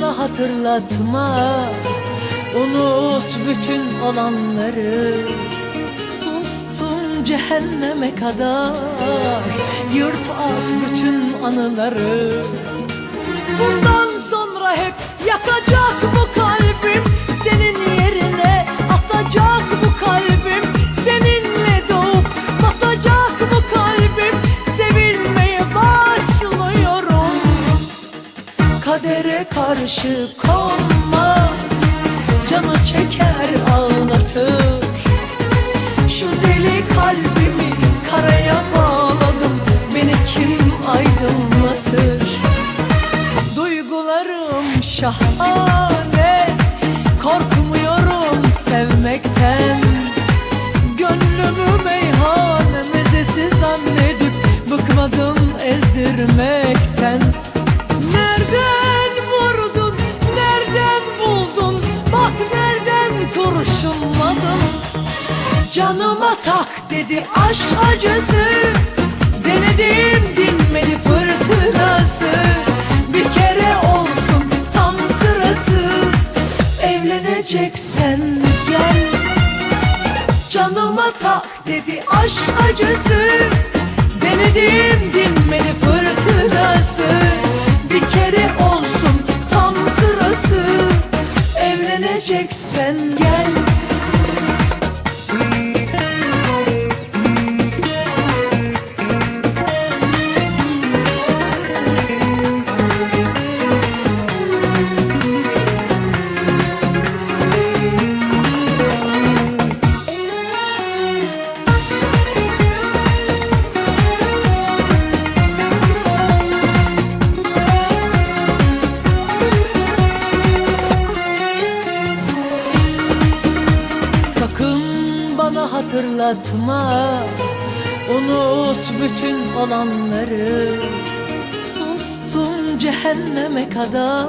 hatırlatma. Unut bütün olanları. Sustum cehenneme kadar. Yırt at bütün anıları. Bundan sonra hep yakacak bu kalbim Karşı konmaz Canı çeker ağlatır. Şu deli kalbimi karaya bağladım. Beni kim aydınlatır? Duygularım şahane. Korkmuyorum sevmekten Canıma tak dedi aşk acısı. Denedim dinmedi fırtınası. Bir kere olsun tam sırası. Evleneceksen gel. Canıma tak dedi aşk acısı. Denedim dinmedi fırtınası. Bir kere olsun tam sırası. Evleneceksen gel bana hatırlatma. Unut bütün olanları. Sustum cehenneme kadar.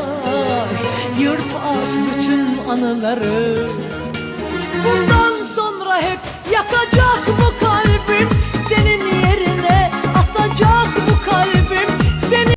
Yırt at bütün anıları. Bundan sonra hep yakacak bu